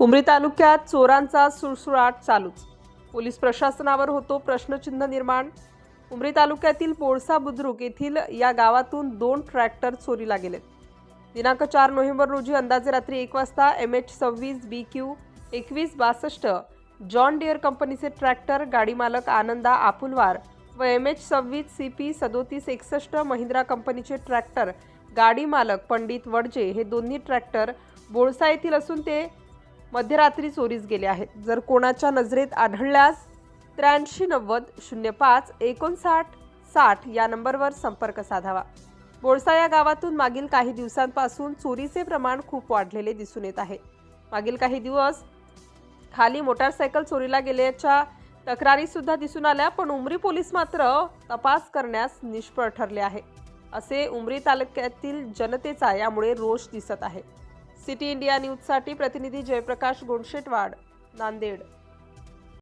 उमरी तालुक्यात चोरांचा सुळसुळाट चालूच. पोलीस प्रशासनावर होतो प्रश्नचिन्ह निर्माण. उमरी तालुक्यातील पोळसा बुद्रुक येथील या गावातून दोन ट्रॅक्टर चोरीला गेलेत दिनांक चार नोव्हेंबर रोजी अंदाजे रात्री एक वाजता एम एच सव्वीस बी क्यू एकवीस बासष्ट जॉन डिअर कंपनीचे ट्रॅक्टर गाडी मालक आनंदा आपुलवार व एम एच सव्वीस सी पी सदोतीस एकसष्ट महिंद्रा कंपनीचे ट्रॅक्टर गाडी मालक पंडित वडजे हे दोन्ही ट्रॅक्टर बोळसा येथील असून ते मध्यरात्री चोरीस गेले आहेत. जर कोणाच्या नजरेत आढळल्यास त्र्याऐंशी नव्वद शून्य पाच एकोणसाठ साठ या नंबरवर संपर्क साधावा. बोळसा या गावातून मागील काही दिवसांपासून चोरीचे प्रमाण खूप वाढलेले दिसून येत आहे. मागील काही दिवस खाली मोटारसायकल चोरीला गेल्याच्या तक्रारीसुद्धा दिसून आल्या पण उमरी पोलीस मात्र तपास करण्यास निष्फळ ठरले आहे. असे उमरी तालुक्यातील जनतेचा यामुळे रोष दिसत आहे. सिटी इंडिया न्यूजसाठी प्रतिनिधी जयप्रकाश गोंडशेटवाड नांदेड.